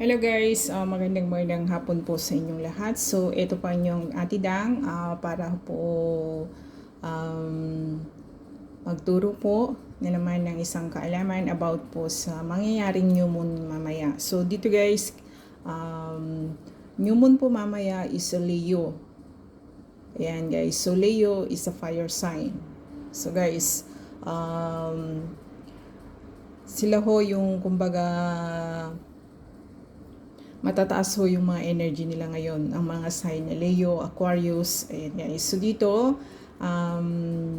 Hello guys, uh, magandang magandang hapon po sa inyong lahat. So, ito pa inyong atidang uh, para po um, magturo po na naman ng isang kaalaman about po sa mangyayaring new moon mamaya. So, dito guys, um, new moon po mamaya is a Leo. Ayan guys, so Leo is a fire sign. So guys, um, sila ho yung kumbaga matataas ho yung mga energy nila ngayon. Ang mga sign na Leo, Aquarius, ayan guys. So dito, um,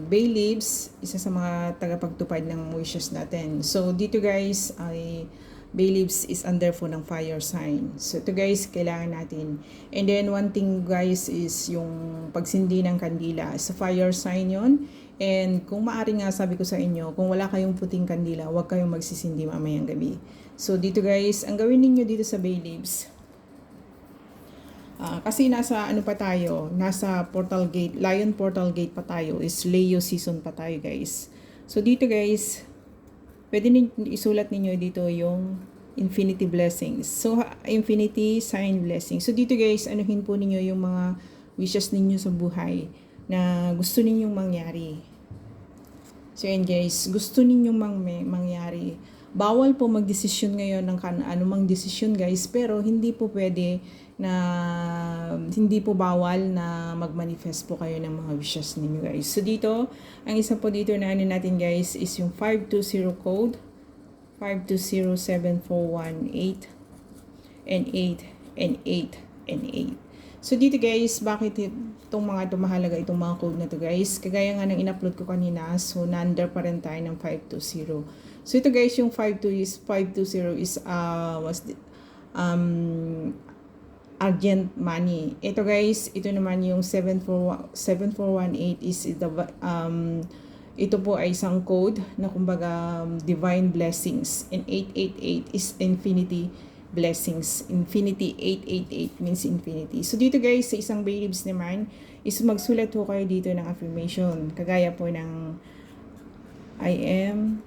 Bay Leaves, isa sa mga tagapagtupad ng wishes natin. So dito guys, ay Bay Leaves is under po ng fire sign. So ito guys, kailangan natin. And then one thing guys is yung pagsindi ng kandila. Sa fire sign yon And kung maaari nga sabi ko sa inyo, kung wala kayong puting kandila, huwag kayong magsisindi mamayang gabi. So dito guys, ang gawin ninyo dito sa bay leaves, uh, kasi nasa ano pa tayo, nasa portal gate, lion portal gate pa tayo, is Leo season pa tayo guys. So dito guys, pwede ninyo isulat ninyo dito yung infinity blessings. So infinity sign blessings. So dito guys, anuhin po ninyo yung mga wishes ninyo sa buhay na gusto ninyong mangyari. So yan guys, gusto ninyong mang mangyari bawal po magdesisyon ngayon ng kan anumang desisyon guys pero hindi po pwede na hindi po bawal na magmanifest po kayo ng mga wishes ninyo guys. So dito, ang isa po dito na ano natin guys is yung 520 code 5207418 and 8 and 8 and 8. So dito guys, bakit itong mga tumahalaga itong mga code na to guys? Kagaya nga ng in-upload ko kanina, so number pa rin tayo ng 520. So ito guys, yung 52 is 520 is uh was the, um urgent money. Ito guys, ito naman yung 7418 is the um ito po ay isang code na kumbaga um, divine blessings and 888 is infinity blessings. Infinity 888 means infinity. So dito guys, sa isang beliefs naman is magsulat po kayo dito ng affirmation. Kagaya po ng I am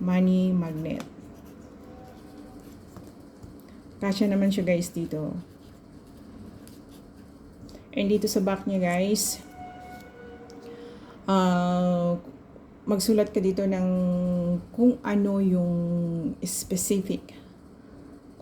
money magnet. Kasya naman siya guys dito. And dito sa back niya guys, uh, magsulat ka dito ng kung ano yung specific.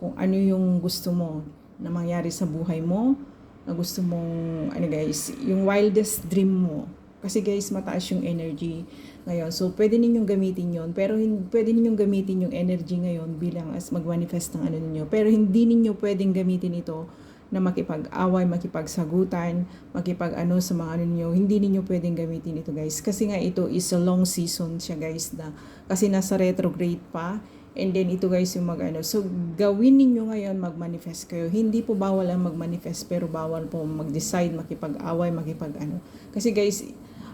Kung ano yung gusto mo na mangyari sa buhay mo, na gusto mong, ano guys, yung wildest dream mo kasi guys, mataas yung energy ngayon. So, pwede ninyong gamitin yon Pero hin- pwede ninyong gamitin yung energy ngayon bilang as mag-manifest ng ano ninyo. Pero hindi ninyo pwedeng gamitin ito na makipag-away, makipagsagutan, makipag-ano sa mga ano ninyo. Hindi ninyo pwedeng gamitin ito guys. Kasi nga ito is a long season siya guys. Na, kasi nasa retrograde pa. And then ito guys yung mag-ano. So gawin ninyo ngayon mag-manifest kayo. Hindi po bawal ang mag-manifest pero bawal po mag-decide, makipag-away, makipag-ano. Kasi guys,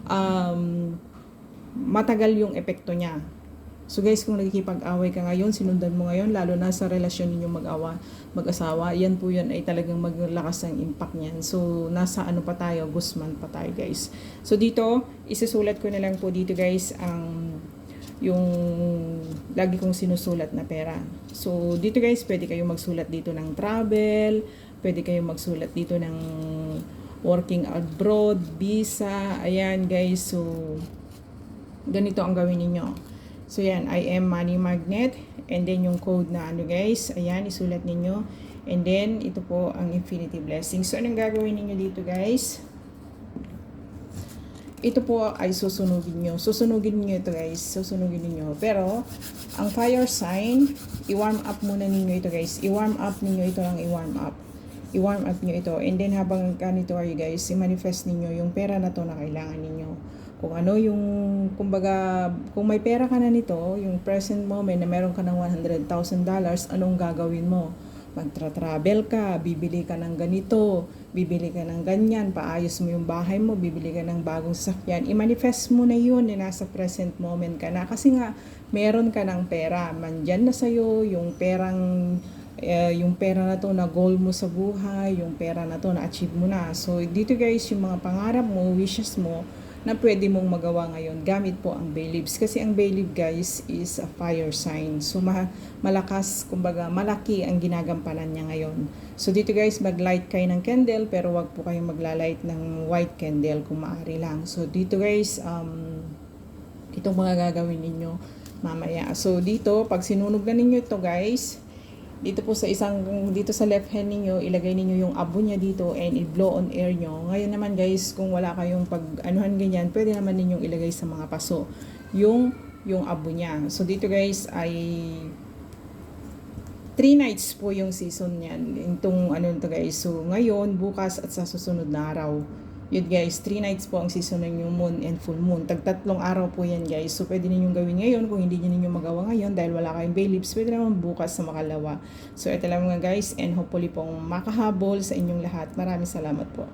um, matagal yung epekto niya. So guys, kung nagkikipag-away ka ngayon, sinundan mo ngayon, lalo na sa relasyon ninyo mag-awa, mag-asawa, yan po yan ay talagang maglakas ang impact niyan. So, nasa ano pa tayo, Guzman pa tayo guys. So dito, isusulat ko na lang po dito guys ang yung lagi kong sinusulat na pera. So, dito guys, pwede kayong magsulat dito ng travel, pwede kayong magsulat dito ng working abroad, visa, ayan guys. So, ganito ang gawin ninyo. So, yan, I am money magnet. And then, yung code na ano guys, ayan, isulat ninyo. And then, ito po ang infinity blessing. So, anong gagawin ninyo dito guys? Ito po ay susunugin nyo. Susunugin nyo ito guys. Susunugin niyo Pero, ang fire sign, i-warm up muna ninyo ito guys. I-warm up ninyo ito lang i-warm up i-warm up nyo ito. And then habang ganito kayo guys, i-manifest ninyo yung pera na to na kailangan ninyo. Kung ano yung, kumbaga, kung may pera ka na nito, yung present moment na meron ka ng $100,000, anong gagawin mo? Magtra-travel ka, bibili ka ng ganito, bibili ka ng ganyan, paayos mo yung bahay mo, bibili ka ng bagong sasakyan. I-manifest mo na yun na nasa present moment ka na. Kasi nga, meron ka ng pera. Mandyan na sa'yo yung perang uh, yung pera na to na goal mo sa buhay, yung pera na to na achieve mo na. So dito guys, yung mga pangarap mo, wishes mo, na pwede mong magawa ngayon gamit po ang bay leaves. Kasi ang bay leaf guys is a fire sign. So ma- malakas, kumbaga malaki ang ginagampanan niya ngayon. So dito guys, mag-light kayo ng candle pero wag po kayong magla-light ng white candle kung maaari lang. So dito guys, um, itong mga gagawin ninyo mamaya. So dito, pag sinunog na ninyo ito guys, dito po sa isang, dito sa left hand ninyo, ilagay ninyo yung abo niya dito and i-blow on air nyo. Ngayon naman guys, kung wala kayong pag anuhan ganyan, pwede naman ninyong ilagay sa mga paso yung yung abo niya. So dito guys ay 3 nights po yung season niyan. Itong ano to guys. So ngayon, bukas at sa susunod na araw. Yun guys, 3 nights po ang season ng new moon and full moon. Tagtatlong araw po yan guys. So pwede ninyong gawin ngayon kung hindi niyo magawa ngayon dahil wala kayong bay leaves. Pwede naman bukas sa makalawa. So ito lang mga guys and hopefully pong makahabol sa inyong lahat. Maraming salamat po.